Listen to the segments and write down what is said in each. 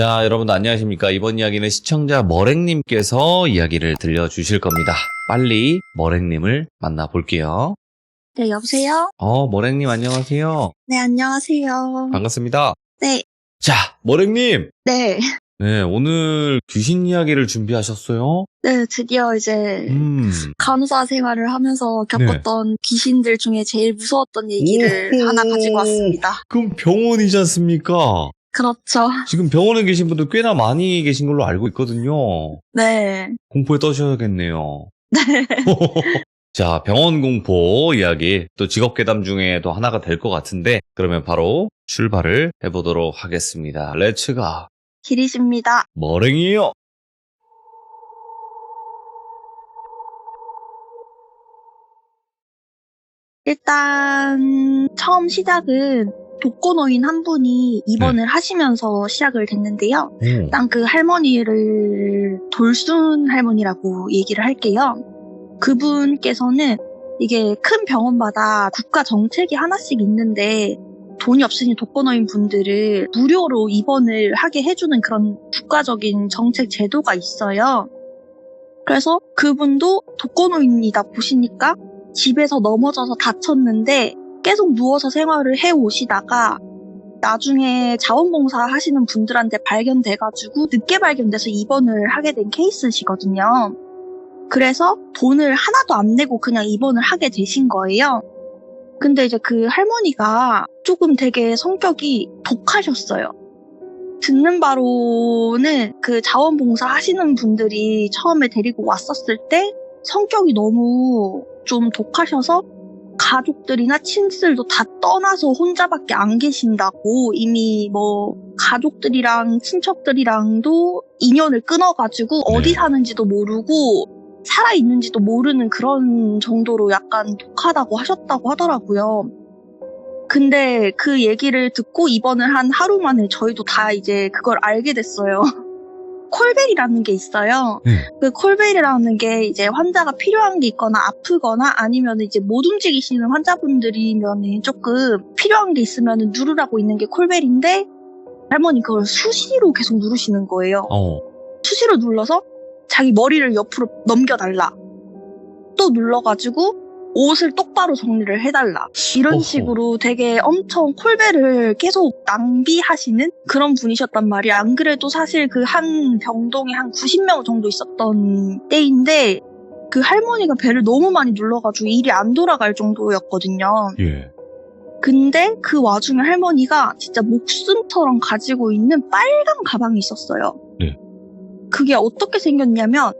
자, 여러분들 안녕하십니까. 이번 이야기는 시청자 머랭님께서 이야기를 들려주실 겁니다. 빨리 머랭님을 만나볼게요. 네, 여보세요? 어, 머랭님 안녕하세요. 네, 안녕하세요. 반갑습니다. 네, 자, 머랭님. 네. 네, 오늘 귀신 이야기를 준비하셨어요? 네, 드디어 이제 음. 간호사 생활을 하면서 겪었던 귀신들 중에 제일 무서웠던 얘기를 오호. 하나 가지고 왔습니다. 그럼 병원이지 않습니까? 그렇죠. 지금 병원에 계신 분들 꽤나 많이 계신 걸로 알고 있거든요. 네. 공포에 떠셔야겠네요. 자, 병원 공포 이야기 또 직업 괴담 중에도 하나가 될 것 같은데 그러면 바로 출발을 해보도록 하겠습니다. 렛츠가 길이십니다. 머랭이에요. 일단 처음 시작은 독거노인 한 분이 입원을 하시면서 시작을 됐는데요. 오. 일단 그 할머니를 돌순 할머니라고 얘기를 할게요. 그분께서는 이게 큰 병원마다 국가 정책이 하나씩 있는데 돈이 없으니 독거노인 분들을 무료로 입원을 하게 해주는 그런 국가적인 정책 제도가 있어요. 그래서 그분도 독거노인이다 보시니까 집에서 넘어져서 다쳤는데 계속 누워서 생활을 해 오시다가 나중에 자원봉사 하시는 분들한테 발견돼가지고 늦게 발견돼서 입원을 하게 된 케이스시거든요. 그래서 돈을 하나도 안 내고 그냥 입원을 하게 되신 거예요. 근데 이제 그 할머니가 조금 되게 성격이 독하셨어요. 듣는 바로는 그 자원봉사 하시는 분들이 처음에 데리고 왔었을 때 성격이 너무 좀 독하셔서 가족들이나 친구들도 다 떠나서 혼자밖에 안 계신다고 이미 뭐 가족들이랑 친척들이랑도 인연을 끊어가지고 어디 네. 사는지도 모르고 살아있는지도 모르는 그런 정도로 약간 독하다고 하셨다고 하더라고요. 근데 그 얘기를 듣고 입원을 한 하루 만에 저희도 다 이제 그걸 알게 됐어요. 콜벨이라는 게 있어요. 네. 그 콜벨이라는 게 이제 환자가 필요한 게 있거나 아프거나 아니면 이제 못 움직이시는 환자분들이면 조금 필요한 게 있으면 누르라고 있는 게 콜벨인데 할머니 그걸 수시로 계속 누르시는 거예요. 어. 수시로 눌러서 자기 머리를 옆으로 넘겨달라. 또 눌러가지고 옷을 똑바로 정리를 해달라. 이런 어허. 식으로 되게 엄청 콜벨을 계속 낭비하시는 그런 분이셨단 말이야. 안 그래도 사실 그 한 병동에 한 90명 정도 있었던 때인데 그 할머니가 배를 너무 많이 눌러가지고 일이 안 돌아갈 정도였거든요. 예. 근데 그 와중에 할머니가 진짜 목숨처럼 가지고 있는 빨간 가방이 있었어요. 네. 그게 어떻게 생겼냐면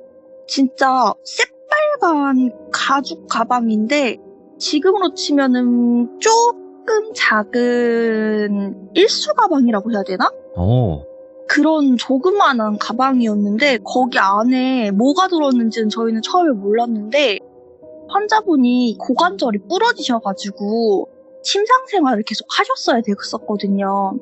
진짜 새빨간 가죽 가방인데 지금으로 치면은 조금 작은 일수 가방이라고 해야 되나? 어. 그런 조그만한 가방이었는데 거기 안에 뭐가 들었는지는 저희는 처음에 몰랐는데 환자분이 고관절이 부러지셔가지고 침상 생활을 계속 하셨어야 됐었거든요.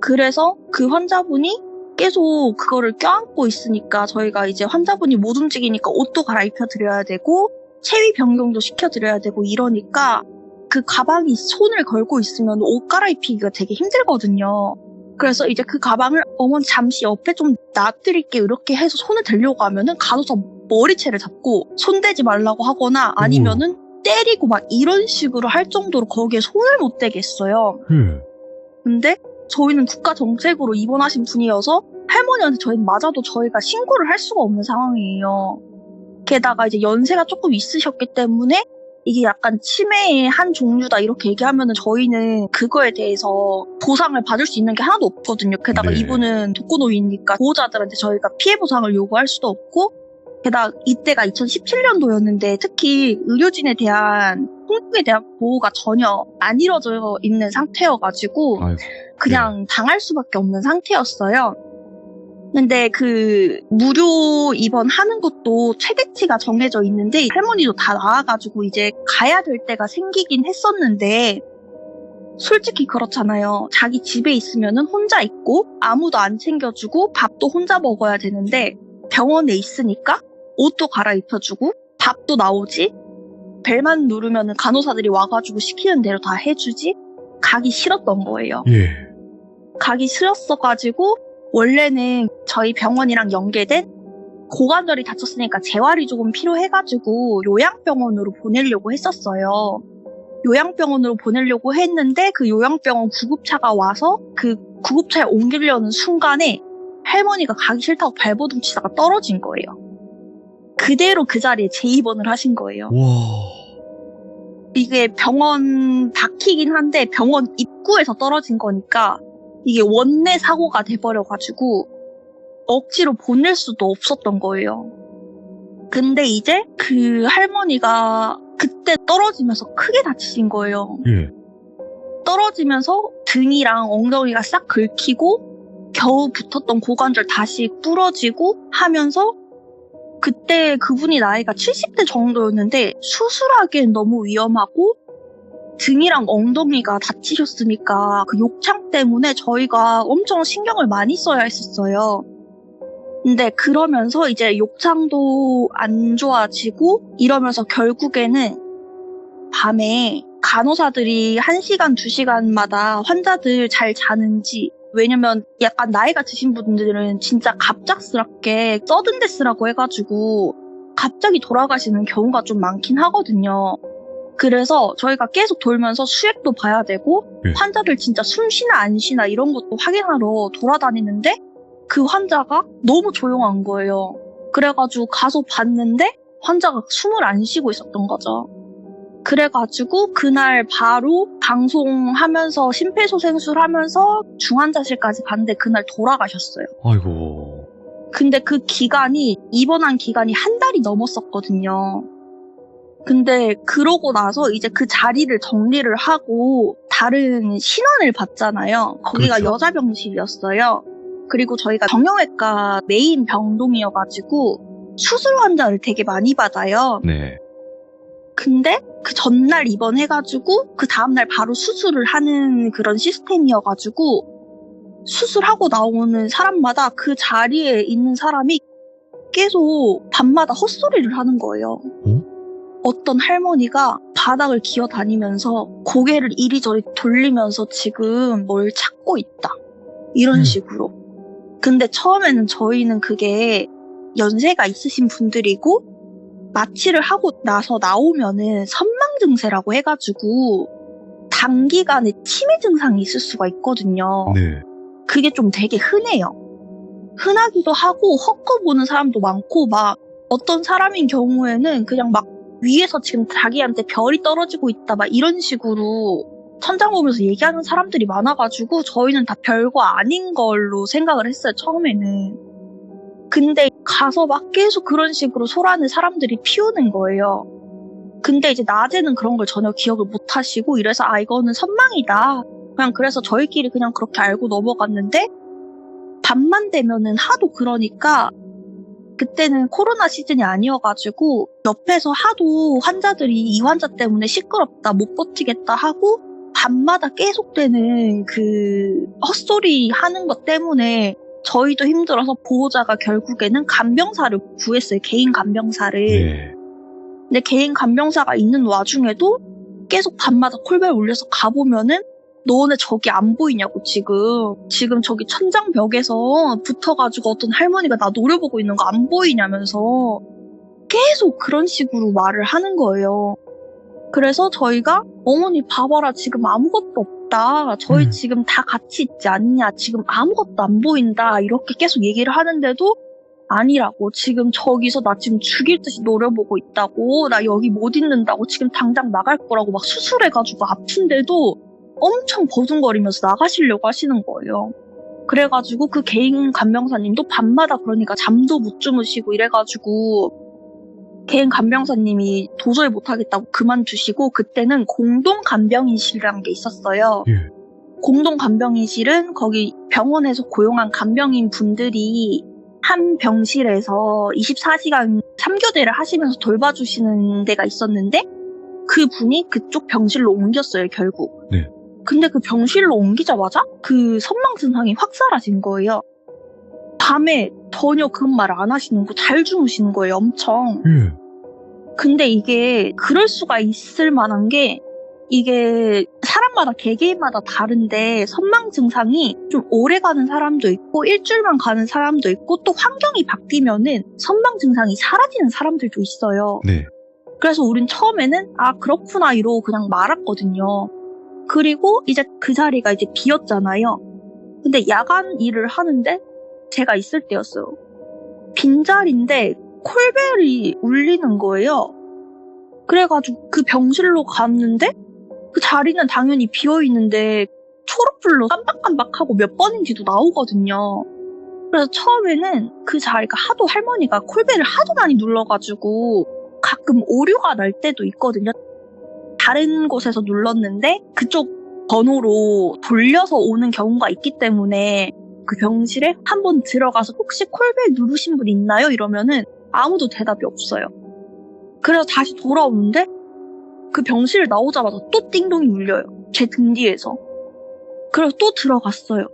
그래서 그 환자분이 계속 그거를 껴안고 있으니까 저희가 이제 환자분이 못 움직이니까 옷도 갈아입혀 드려야 되고 체위 변경도 시켜 드려야 되고 이러니까 그 가방이 손을 걸고 있으면 옷 갈아입히기가 되게 힘들거든요. 그래서 이제 그 가방을 어머니 잠시 옆에 좀 놔드릴게요 이렇게 해서 손을 대려고 하면은 간호사 머리채를 잡고 손대지 말라고 하거나 아니면은 때리고 막 이런 식으로 할 정도로 거기에 손을 못 대겠어요. 예. 근데 저희는 국가 정책으로 입원하신 분이어서 할머니한테 저희는 맞아도 저희가 신고를 할 수가 없는 상황이에요. 게다가 이제 연세가 조금 있으셨기 때문에 이게 약간 치매의 한 종류다 이렇게 얘기하면은 저희는 그거에 대해서 보상을 받을 수 있는 게 하나도 없거든요. 게다가 네. 이분은 독거노인이니까 보호자들한테 저희가 피해 보상을 요구할 수도 없고 게다가 이때가 2017년도였는데 특히 의료진에 대한 폭력에 대한 보호가 전혀 안 이루어져 있는 상태여가지고 아이고. 그냥 당할 수밖에 없는 상태였어요. 근데 그 무료 입원하는 것도 최대치가 정해져 있는데 할머니도 다 나와가지고 이제 가야 될 때가 생기긴 했었는데 솔직히 그렇잖아요. 자기 집에 있으면은 혼자 있고 아무도 안 챙겨주고 밥도 혼자 먹어야 되는데 병원에 있으니까 옷도 갈아입혀주고 밥도 나오지 벨만 누르면은 간호사들이 와가지고 시키는 대로 다 해주지 가기 싫었던 거예요. 예. 가기 싫었어가지고 원래는 저희 병원이랑 연계된 고관절이 다쳤으니까 재활이 조금 필요해가지고 요양병원으로 보내려고 했었어요. 요양병원으로 보내려고 했는데 그 요양병원 구급차가 와서 그 구급차에 옮기려는 순간에 할머니가 가기 싫다고 발버둥 치다가 떨어진 거예요. 그대로 그 자리에 재입원을 하신 거예요. 와. 이게 병원 바퀴긴 한데 병원 입구에서 떨어진 거니까 이게 원내 사고가 돼버려가지고 억지로 보낼 수도 없었던 거예요. 근데 이제 그 할머니가 그때 떨어지면서 크게 다치신 거예요. 예. 떨어지면서 등이랑 엉덩이가 싹 긁히고 겨우 붙었던 고관절 다시 부러지고 하면서 그때 그분이 나이가 70대 정도였는데 수술하기엔 너무 위험하고 등이랑 엉덩이가 다치셨으니까 그 욕창 때문에 저희가 엄청 신경을 많이 써야 했었어요. 근데 그러면서 이제 욕창도 안 좋아지고 이러면서 결국에는 밤에 간호사들이 1시간, 2시간마다 환자들 잘 자는지 왜냐면 약간 나이가 드신 분들은 진짜 갑작스럽게 서든데스라고 해가지고 갑자기 돌아가시는 경우가 좀 많긴 하거든요. 그래서 저희가 계속 돌면서 수액도 봐야 되고 네. 환자들 진짜 숨 쉬나 안 쉬나 이런 것도 확인하러 돌아다니는데 그 환자가 너무 조용한 거예요. 그래가지고 가서 봤는데 환자가 숨을 안 쉬고 있었던 거죠. 그래가지고 그날 바로 방송하면서 심폐소생술 하면서 중환자실까지 갔는데 그날 돌아가셨어요. 아이고. 근데 그 기간이 입원한 기간이 한 달이 넘었었거든요. 근데 그러고 나서 이제 그 자리를 정리를 하고 다른 신원을 봤잖아요. 거기가 그렇죠. 여자 병실이었어요. 그리고 저희가 정형외과 메인 병동이어가지고 수술 환자를 되게 많이 받아요. 네. 근데 그 전날 입원해가지고 그 다음날 바로 수술을 하는 그런 시스템이어가지고 수술하고 나오는 사람마다 그 자리에 있는 사람이 계속 밤마다 헛소리를 하는 거예요. 어? 어떤 할머니가 바닥을 기어 다니면서 고개를 이리저리 돌리면서 지금 뭘 찾고 있다. 이런 음. 식으로. 근데 처음에는 저희는 그게 연세가 있으신 분들이고 마취를 하고 나서 나오면은 선망 증세라고 해가지고 단기간에 치매 증상이 있을 수가 있거든요. 네. 그게 좀 되게 흔해요. 흔하기도 하고 헛거 보는 사람도 많고 막 어떤 사람인 경우에는 그냥 막 위에서 지금 자기한테 별이 떨어지고 있다 막 이런 식으로 천장 보면서 얘기하는 사람들이 많아가지고 저희는 다 별거 아닌 걸로 생각을 했어요 처음에는. 근데 가서 막 계속 그런 식으로 소란을 사람들이 피우는 거예요. 근데 이제 낮에는 그런 걸 전혀 기억을 못 하시고 이래서 아 이거는 선망이다. 그냥 그래서 저희끼리 그냥 그렇게 알고 넘어갔는데 밤만 되면은 하도 그러니까 그때는 코로나 시즌이 아니어가지고 옆에서 하도 환자들이 이 환자 때문에 시끄럽다 못 버티겠다 하고 밤마다 계속되는 그 헛소리 하는 것 때문에 저희도 힘들어서 보호자가 결국에는 간병사를 구했어요 개인 간병사를 네. 근데 개인 간병사가 있는 와중에도 계속 밤마다 콜벨 울려서 가보면은 너네 저기 안 보이냐고 지금 지금 저기 천장 벽에서 붙어가지고 어떤 할머니가 나 노려보고 있는 거 안 보이냐면서 계속 그런 식으로 말을 하는 거예요. 그래서 저희가 어머니 봐봐라 지금 아무것도 없 다 저희 음. 지금 다 같이 있지 않냐 지금 아무것도 안 보인다 이렇게 계속 얘기를 하는데도 아니라고 지금 저기서 나 지금 죽일 듯이 노려보고 있다고 나 여기 못 있는다고 지금 당장 나갈 거라고 막 수술해가지고 아픈데도 엄청 버둥거리면서 나가시려고 하시는 거예요. 그래가지고 그 개인 간병사님도 밤마다 그러니까 잠도 못 주무시고 이래가지고 개인 간병사님이 도저히 못하겠다고 그만두시고 그때는 공동 간병인실이라는 게 있었어요. 예. 공동 간병인실은 거기 병원에서 고용한 간병인 분들이 한 병실에서 24시간 3교대를 하시면서 돌봐주시는 데가 있었는데 그 분이 그쪽 병실로 옮겼어요, 결국. 네. 근데 그 병실로 옮기자마자 그 선망 증상이 확 사라진 거예요. 밤에 전혀 그런 말 안 하시는 거 잘 주무시는 거예요, 엄청. 예. 근데 이게 그럴 수가 있을 만한 게 이게 사람마다 개개인마다 다른데 선망 증상이 좀 오래 가는 사람도 있고 일주일만 가는 사람도 있고 또 환경이 바뀌면은 선망 증상이 사라지는 사람들도 있어요. 네. 그래서 우린 처음에는 아 그렇구나 이러고 그냥 말았거든요. 그리고 이제 그 자리가 이제 비었잖아요. 근데 야간 일을 하는데 제가 있을 때였어요. 빈자리인데 콜벨이 울리는 거예요. 그래가지고 그 병실로 갔는데 그 자리는 당연히 비어 있는데 초록불로 깜박깜박하고 몇 번인지도 나오거든요. 그래서 처음에는 그 자리가 하도 할머니가 콜벨을 하도 많이 눌러가지고 가끔 오류가 날 때도 있거든요. 다른 곳에서 눌렀는데 그쪽 번호로 돌려서 오는 경우가 있기 때문에 그 병실에 한번 들어가서 혹시 콜벨 누르신 분 있나요? 이러면은 아무도 대답이 없어요. 그래서 다시 돌아오는데 그 병실 나오자마자 또 띵동이 울려요. 제 등 뒤에서. 그래서 또 들어갔어요.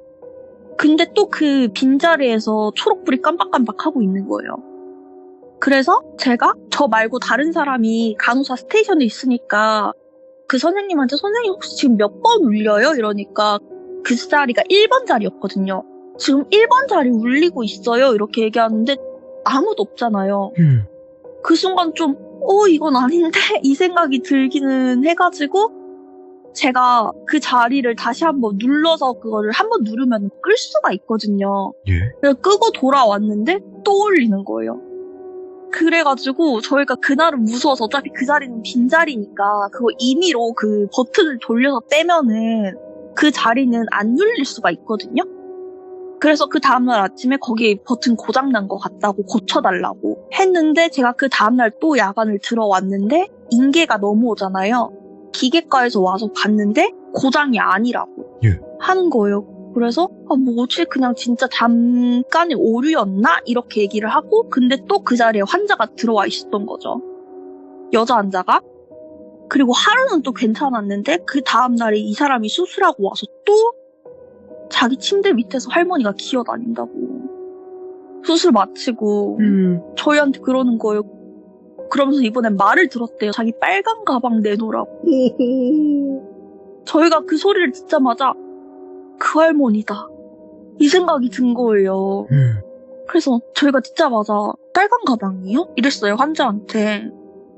근데 또 그 빈자리에서 초록불이 깜박깜박하고 있는 거예요. 그래서 제가 저 말고 다른 사람이 간호사 스테이션에 있으니까 그 선생님한테 선생님 혹시 지금 몇 번 울려요? 이러니까 그 자리가 1번 자리였거든요. 지금 1번 자리 울리고 있어요. 이렇게 얘기하는데 아무도 없잖아요. 음. 그 순간 좀, 어, 이건 아닌데? 이 생각이 들기는 해가지고, 제가 그 자리를 다시 한번 눌러서 그거를 한번 누르면 끌 수가 있거든요. 예. 그래서 끄고 돌아왔는데 또 울리는 거예요. 그래가지고 저희가 그날은 무서워서 어차피 그 자리는 빈자리니까 그거 임의로 그 버튼을 돌려서 빼면은 그 자리는 안 눌릴 수가 있거든요. 그래서 그 다음날 아침에 거기 버튼 고장난 것 같다고 고쳐달라고 했는데 제가 그 다음날 또 야간을 들어왔는데 인계가 넘어오잖아요. 기계과에서 와서 봤는데 고장이 아니라고 예. 하는 거예요. 그래서 아 뭐지 그냥 진짜 잠깐의 오류였나 이렇게 얘기를 하고 근데 또 그 자리에 환자가 들어와 있었던 거죠. 여자 환자가 그리고 하루는 또 괜찮았는데 그 다음 날에 이 사람이 수술하고 와서 또 자기 침대 밑에서 할머니가 기어다닌다고 수술 마치고 음. 저희한테 그러는 거예요. 그러면서 이번엔 말을 들었대요. 자기 빨간 가방 내놓으라고. 저희가 그 소리를 듣자마자 그 할머니다. 이 생각이 든 거예요. 음. 그래서 저희가 듣자마자 빨간 가방이요? 이랬어요, 환자한테.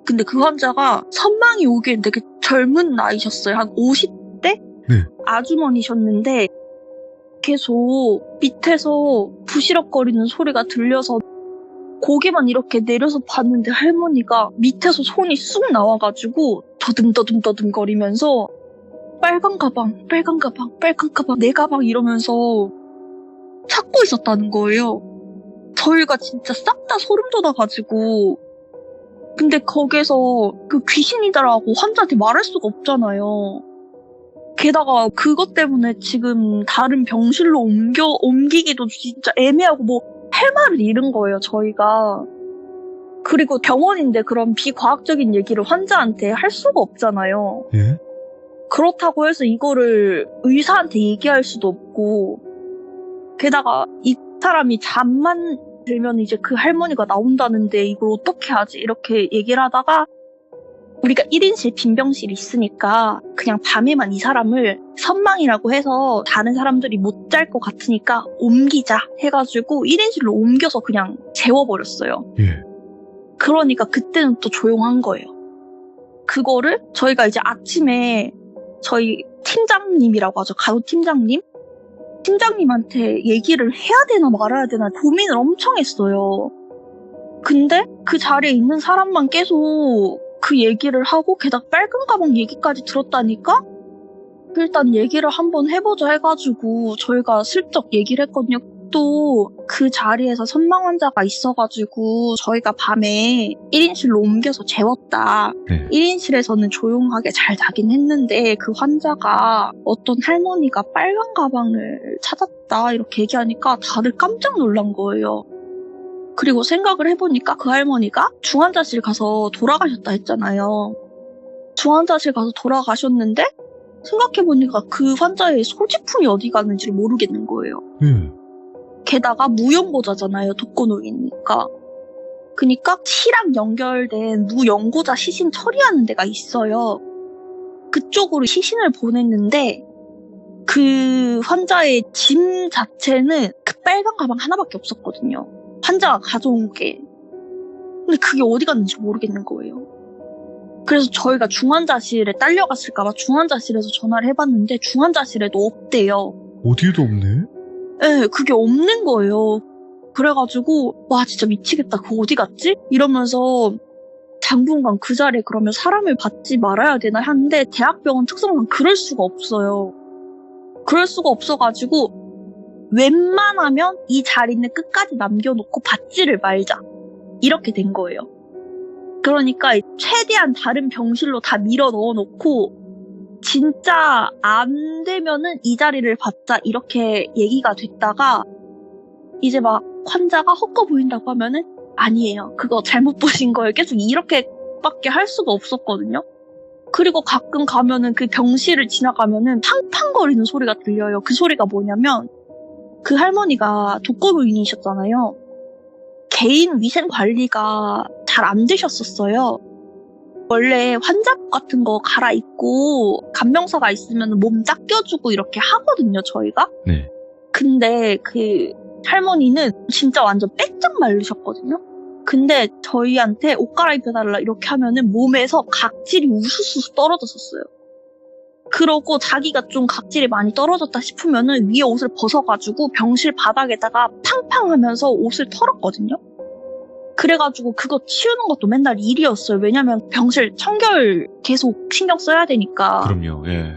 근데 그 환자가 선망이 오기엔 되게 젊은 나이셨어요. 한 50대? 네. 아주머니셨는데 계속 밑에서 부시럭거리는 소리가 들려서 고개만 이렇게 내려서 봤는데 할머니가 밑에서 손이 쑥 나와가지고 더듬더듬더듬 거리면서 빨간 가방, 빨간 가방, 빨간 가방, 내 가방 이러면서 찾고 있었다는 거예요. 저희가 진짜 싹 다 소름 돋아가지고 근데 거기서 그 귀신이다라고 환자한테 말할 수가 없잖아요. 게다가 그것 때문에 지금 다른 병실로 옮겨 옮기기도 진짜 애매하고 뭐 할 말을 잃은 거예요, 저희가. 그리고 병원인데 그런 비과학적인 얘기를 환자한테 할 수가 없잖아요. 예. 그렇다고 해서 이거를 의사한테 얘기할 수도 없고, 게다가 이 사람이 잠만 들면 이제 그 할머니가 나온다는데 이걸 어떻게 하지? 이렇게 얘기를 하다가 우리가 1인실 빈병실이 있으니까 그냥 밤에만 이 사람을 선망이라고 해서 다른 사람들이 못 잘 것 같으니까 옮기자 해가지고 1인실로 옮겨서 그냥 재워버렸어요. 예. 그러니까 그때는 또 조용한 거예요. 그거를 저희가 이제 아침에 저희 팀장님이라고 하죠. 간호 팀장님? 팀장님한테 얘기를 해야 되나 말아야 되나 고민을 엄청 했어요. 근데 그 자리에 있는 사람만 계속 그 얘기를 하고 게다가 빨간 가방 얘기까지 들었다니까? 일단 얘기를 한번 해보자 해가지고 저희가 슬쩍 얘기를 했거든요. 또 그 자리에서 선망 환자가 있어가지고 저희가 밤에 1인실로 옮겨서 재웠다. 네. 1인실에서는 조용하게 잘 자긴 했는데 그 환자가 어떤 할머니가 빨간 가방을 찾았다 이렇게 얘기하니까 다들 깜짝 놀란 거예요. 그리고 생각을 해보니까 그 할머니가 중환자실 가서 돌아가셨다 했잖아요. 중환자실 가서 돌아가셨는데 생각해보니까 그 환자의 소지품이 어디 갔는지를 모르겠는 거예요. 예. 게다가 무연고자잖아요. 독거노인이니까. 그니까 시랑 연결된 무연고자 시신 처리하는 데가 있어요. 그쪽으로 시신을 보냈는데 그 환자의 짐 자체는 그 빨간 가방 하나밖에 없었거든요. 환자가 가져온 게. 근데 그게 어디 갔는지 모르겠는 거예요. 그래서 저희가 중환자실에 딸려갔을까봐 중환자실에서 전화를 해봤는데 중환자실에도 없대요. 어디에도 없네? 예, 그게 없는 거예요. 그래가지고, 와, 진짜 미치겠다. 그거 어디 갔지? 이러면서 당분간 그 자리에 그러면 사람을 받지 말아야 되나 하는데 대학병원 특성상 그럴 수가 없어요. 그럴 수가 없어가지고 웬만하면 이 자리는 끝까지 남겨놓고 받지를 말자. 이렇게 된 거예요. 그러니까 최대한 다른 병실로 다 밀어 넣어 놓고 진짜 안 되면은 이 자리를 받자 이렇게 얘기가 됐다가 이제 막 환자가 헛거 보인다고 하면은 아니에요. 그거 잘못 보신 거예요. 계속 이렇게밖에 할 수가 없었거든요. 그리고 가끔 가면은 그 병실을 지나가면은 팡팡거리는 소리가 들려요. 그 소리가 뭐냐면 그 할머니가 독거노인이셨잖아요. 개인 위생 관리가 잘 안 되셨었어요. 원래 환자복 같은 거 갈아입고 간병사가 있으면 몸 닦여주고 이렇게 하거든요, 저희가. 네. 근데 그 할머니는 진짜 완전 빼짝 말르셨거든요. 근데 저희한테 옷 갈아입혀달라 이렇게 하면은 몸에서 각질이 우수수 떨어졌었어요. 그러고 자기가 좀 각질이 많이 떨어졌다 싶으면은 위에 옷을 벗어가지고 병실 바닥에다가 팡팡 하면서 옷을 털었거든요. 그래가지고 그거 치우는 것도 맨날 일이었어요. 왜냐면 병실 청결 계속 신경 써야 되니까. 그럼요. 예.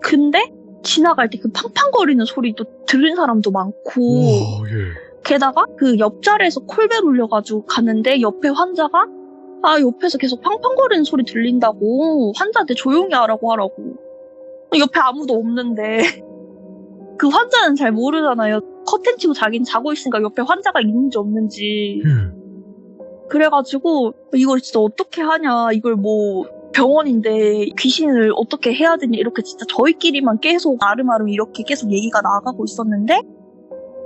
근데 지나갈 때 그 팡팡거리는 소리도 들은 사람도 많고 우와, 예. 게다가 그 옆자리에서 콜벨 울려가지고 가는데 옆에 환자가 아 옆에서 계속 팡팡거리는 소리 들린다고. 환자한테 조용히 하라고 하라고. 옆에 아무도 없는데. 그 환자는 잘 모르잖아요. 커튼 치고 자기는 자고 있으니까 옆에 환자가 있는지 없는지. 예. 그래가지고 이걸 진짜 어떻게 하냐. 이걸 뭐 병원인데 귀신을 어떻게 해야 되냐. 이렇게 진짜 저희끼리만 계속 아름아름 이렇게 계속 얘기가 나가고 있었는데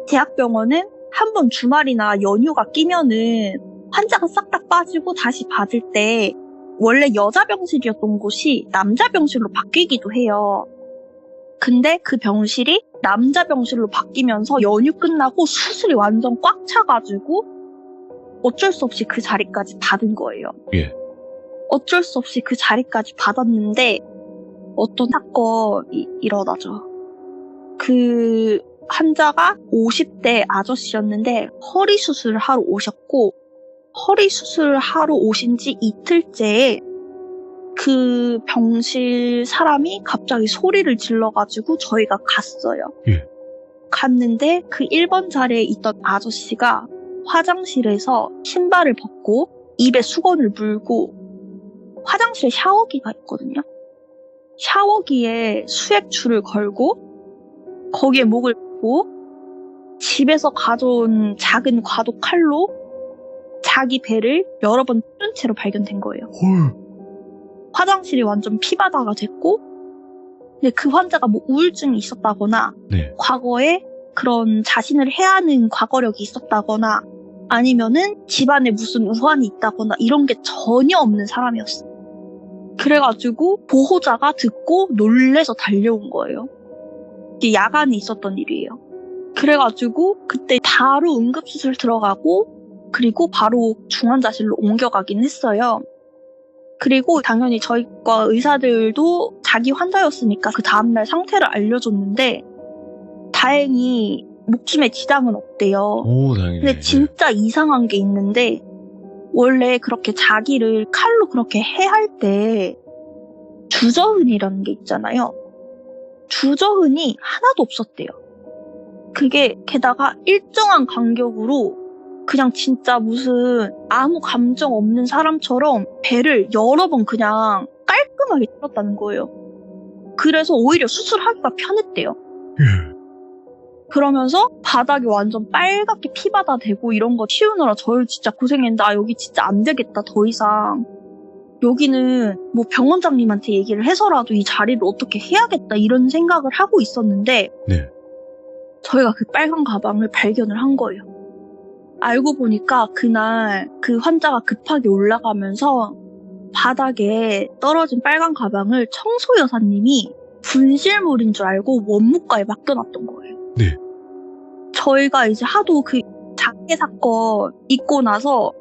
대학병원은 한 번 주말이나 연휴가 끼면은 환자가 싹 다 빠지고 다시 받을 때 원래 여자 병실이었던 곳이 남자 병실로 바뀌기도 해요. 근데 그 병실이 남자 병실로 바뀌면서 연휴 끝나고 수술이 완전 꽉 차가지고 어쩔 수 없이 그 자리까지 받은 거예요. 예. 어쩔 수 없이 그 자리까지 받았는데 어떤 사건이 일어나죠. 그 환자가 50대 아저씨였는데 허리 수술을 하러 오셨고 허리 수술을 하러 오신 지 이틀째에 그 병실 사람이 갑자기 소리를 질러가지고 저희가 갔어요. 예. 갔는데 그 1번 자리에 있던 아저씨가 화장실에서 신발을 벗고 입에 수건을 물고 화장실에 샤워기가 있거든요. 샤워기에 수액줄을 걸고 거기에 목을 고 집에서 가져온 작은 과도 칼로 자기 배를 여러 번 뚫은 채로 발견된 거예요. 헐. 화장실이 완전 피바다가 됐고 근데 그 환자가 뭐 우울증이 있었다거나 네. 과거에 그런 자신을 해하는 과거력이 있었다거나 아니면은 집안에 무슨 우환이 있다거나 이런 게 전혀 없는 사람이었어. 그래가지고 보호자가 듣고 놀래서 달려온 거예요. 이게 야간에 있었던 일이에요. 그래가지고 그때 바로 응급수술 들어가고 그리고 바로 중환자실로 옮겨가긴 했어요. 그리고 당연히 저희과 의사들도 자기 환자였으니까 그 다음날 상태를 알려줬는데 다행히 목숨에 지장은 없대요. 오, 다행이네. 근데 진짜 이상한 게 있는데 원래 그렇게 자기를 칼로 그렇게 해할 때 주저흔이라는 게 있잖아요. 주저흔이 하나도 없었대요. 그게 게다가 일정한 간격으로 그냥 진짜 무슨 아무 감정 없는 사람처럼 배를 여러 번 그냥 깔끔하게 뚫었다는 거예요. 그래서 오히려 수술하기가 편했대요. 예. 그러면서 바닥이 완전 빨갛게 피바다 되고 이런 거 치우느라 저를 진짜 고생했는데 아 여기 진짜 안 되겠다 더 이상 여기는 뭐 병원장님한테 얘기를 해서라도 이 자리를 어떻게 해야겠다 이런 생각을 하고 있었는데 네. 저희가 그 빨간 가방을 발견을 한 거예요. 알고 보니까 그날 그 환자가 급하게 올라가면서 바닥에 떨어진 빨간 가방을 청소 여사님이 분실물인 줄 알고 원무과에 맡겨놨던 거예요. 네. 저희가 이제 하도 그 장애 사건 있고 나서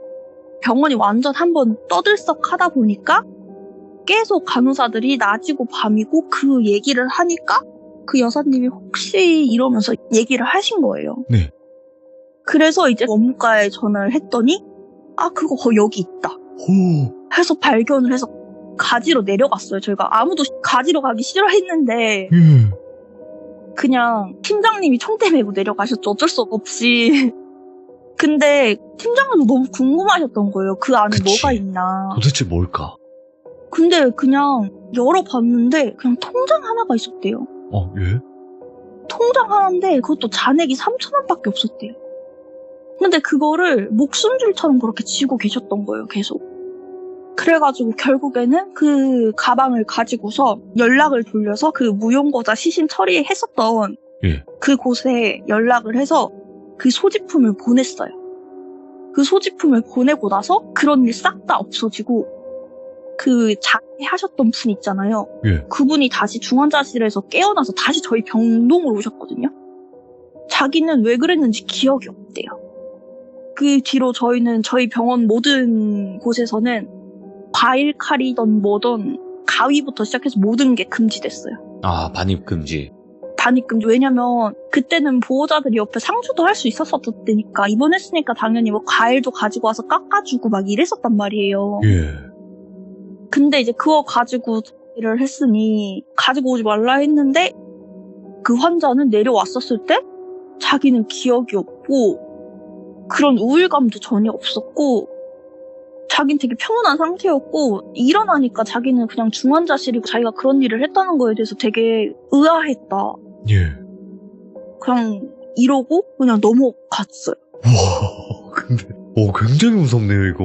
병원이 완전 한번 떠들썩 하다 보니까 계속 간호사들이 낮이고 밤이고 그 얘기를 하니까 그 여사님이 혹시 이러면서 얘기를 하신 거예요. 네. 그래서 이제 원무과에 전화를 했더니 아 그거 거 여기 있다 오. 해서 발견을 해서 가지로 내려갔어요. 저희가 아무도 가지로 가기 싫어했는데 예. 그냥 팀장님이 총대 메고 내려가셨죠. 어쩔 수 없이. 근데 팀장님도 너무 궁금하셨던 거예요. 그 안에 그치. 뭐가 있나. 도대체 뭘까? 근데 그냥 열어봤는데 그냥 통장 하나가 있었대요. 어, 예? 통장 하나인데 그것도 잔액이 3천 원밖에 없었대요. 근데 그거를 목숨줄처럼 그렇게 쥐고 계셨던 거예요, 계속. 그래가지고 결국에는 그 가방을 가지고서 연락을 돌려서 그 무용고자 시신 처리했었던 예. 그 곳에 연락을 해서 그 소지품을 보냈어요. 그 소지품을 보내고 나서 그런 일 싹 다 없어지고 그 장애하셨던 분 있잖아요. 예. 그분이 다시 중환자실에서 깨어나서 다시 저희 병동으로 오셨거든요. 자기는 왜 그랬는지 기억이 없대요. 그 뒤로 저희는 저희 병원 모든 곳에서는 과일 칼이던 뭐던 가위부터 시작해서 모든 게 금지됐어요. 아, 반입 금지. 반입 금지. 왜냐면 그때는 보호자들이 옆에 상주도 할 수 있었었던 때니까 입원했으니까 당연히 뭐 과일도 가지고 와서 깎아주고 막 이랬었단 말이에요. 예. 근데 이제 그거 가지고 일을 했으니 가지고 오지 말라 했는데 그 환자는 내려왔었을 때 자기는 기억이 없고 그런 우울감도 전혀 없었고 자기는 되게 평온한 상태였고 일어나니까 자기는 그냥 중환자실이고 자기가 그런 일을 했다는 거에 대해서 되게 의아했다. 예. 그냥 이러고 그냥 넘어갔어요. 와, 근데, 오, 굉장히 무섭네요, 이거.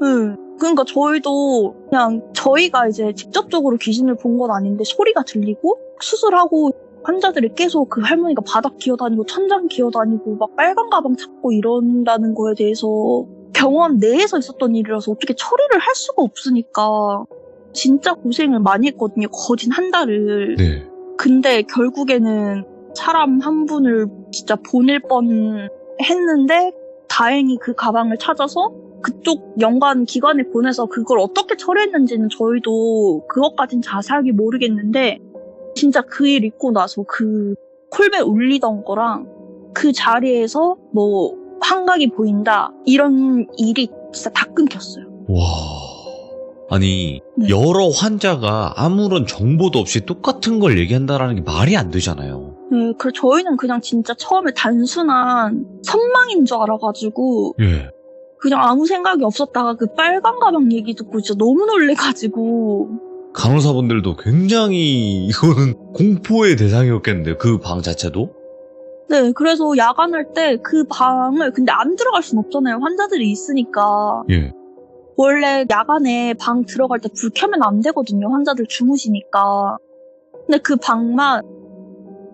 네. 그러니까 저희도 그냥 저희가 이제 직접적으로 귀신을 본 건 아닌데 소리가 들리고 수술하고 환자들이 계속 그 할머니가 바닥 기어다니고 천장 기어다니고 막 빨간 가방 찾고 이런다는 거에 대해서 병원 내에서 있었던 일이라서 어떻게 처리를 할 수가 없으니까 진짜 고생을 많이 했거든요. 거진 한 달을. 네. 근데 결국에는 사람 한 분을 진짜 보낼 뻔 했는데 다행히 그 가방을 찾아서 그쪽 연관 기관에 보내서 그걸 어떻게 처리했는지는 저희도 그것까진 자세하게 모르겠는데 진짜 그 일 있고 나서 그 콜베 울리던 거랑 그 자리에서 뭐 환각이 보인다 이런 일이 진짜 다 끊겼어요. 와. 아니, 네. 여러 환자가 아무런 정보도 없이 똑같은 걸 얘기한다라는 게 말이 안 되잖아요. 네, 그래 저희는 그냥 진짜 처음에 단순한 선망인 줄 알아가지고 예. 그냥 아무 생각이 없었다가 그 빨간 가방 얘기 듣고 진짜 너무 놀래가지고 간호사분들도 굉장히 이거는 공포의 대상이었겠는데요. 그방 자체도? 네 그래서 야간할 때 그 방을 근데 안 들어갈 순 없잖아요 환자들이 있으니까 예. 원래 야간에 방 들어갈 때 불 켜면 안 되거든요 환자들 주무시니까 근데 그 방만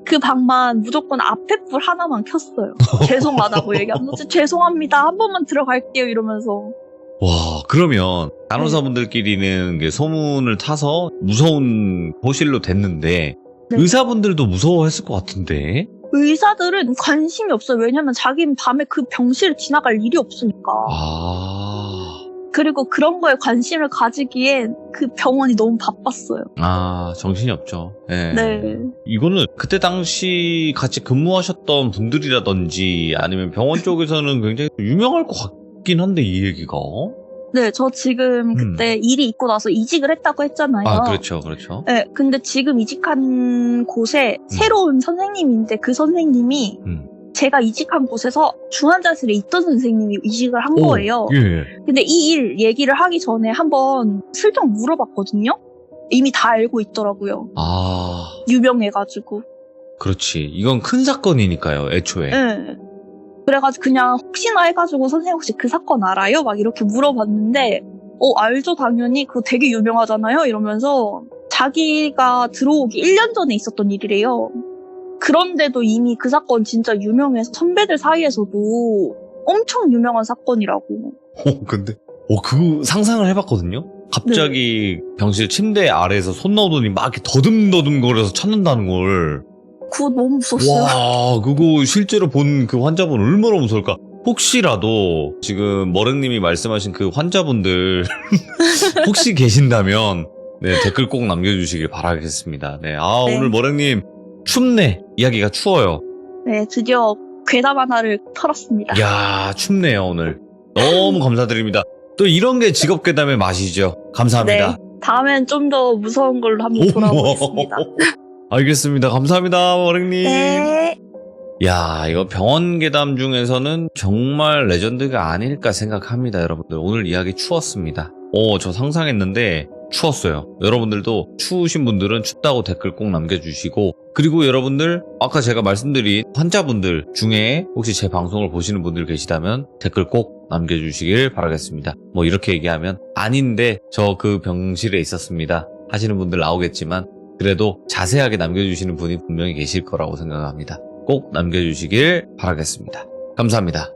그 방만 무조건 앞에 불 하나만 켰어요 죄송하다고 얘기하면서 죄송합니다 한 번만 들어갈게요 이러면서 와, 그러면 간호사분들끼리는 이게 소문을 타서 무서운 호실로 됐는데 네. 의사분들도 무서워했을 것 같은데. 의사들은 관심이 없어요 왜냐면 자기는 밤에 그 병실을 지나갈 일이 없으니까 아, 그리고 그런 거에 관심을 가지기엔 그 병원이 너무 바빴어요. 아 정신이 없죠. 예. 네. 이거는 그때 당시 같이 근무하셨던 분들이라든지 아니면 병원 쪽에서는 굉장히 유명할 것 같 긴 한데 이 얘기가. 네, 저 지금 그때 일이 있고 나서 이직을 했다고 했잖아요. 음. 아 그렇죠, 그렇죠. 네, 근데 지금 이직한 곳에 새로운 선생님인데 그 선생님이 음. 제가 이직한 곳에서 중환자실에 있던 선생님이 이직을 한 오, 거예요. 예. 근데 이 일 얘기를 하기 전에 한번 슬쩍 물어봤거든요. 이미 다 알고 있더라고요. 아 유명해가지고. 그렇지. 이건 큰 사건이니까요, 애초에. 네. 그래가지고 그냥 혹시나 해가지고 선생님 혹시 그 사건 알아요? 막 이렇게 물어봤는데 어 알죠 당연히 그거 되게 유명하잖아요 이러면서 자기가 들어오기 1년 전에 있었던 일이래요. 그런데도 이미 그 사건 진짜 유명해서 선배들 사이에서도 엄청 유명한 사건이라고. 어, 근데 어, 그 상상을 해봤거든요. 갑자기 병실 침대 아래에서 손 넣어두니 막 이렇게 더듬더듬 거려서 찾는다는 걸. 그거 너무 무서웠어요. 와, 그거 실제로 본 그 환자분 얼마나 무서울까? 혹시라도 지금 머랭님이 말씀하신 그 환자분들 혹시 계신다면 네, 댓글 꼭 남겨주시길 바라겠습니다. 네, 아 네. 오늘 머랭님 춥네. 이야기가 추워요. 네, 드디어 괴담 하나를 털었습니다. 야 춥네요 오늘. 너무 감사드립니다. 또 이런 게 직업 괴담의 맛이죠. 감사합니다. 네, 다음엔 좀 더 무서운 걸로 한번 돌아보겠습니다. 알겠습니다. 감사합니다, 머랭님. 네. 야, 이거 병원 괴담 중에서는 정말 레전드가 아닐까 생각합니다, 여러분들. 오늘 이야기 추웠습니다. 오, 저 상상했는데 추웠어요. 여러분들도 추우신 분들은 춥다고 댓글 꼭 남겨주시고, 그리고 여러분들, 아까 제가 말씀드린 환자분들 중에 혹시 제 방송을 보시는 분들 계시다면 댓글 꼭 남겨주시길 바라겠습니다. 뭐 이렇게 얘기하면 아닌데 저 그 병실에 있었습니다. 하시는 분들 나오겠지만, 그래도 자세하게 남겨주시는 분이 분명히 계실 거라고 생각합니다. 꼭 남겨주시길 바라겠습니다. 감사합니다.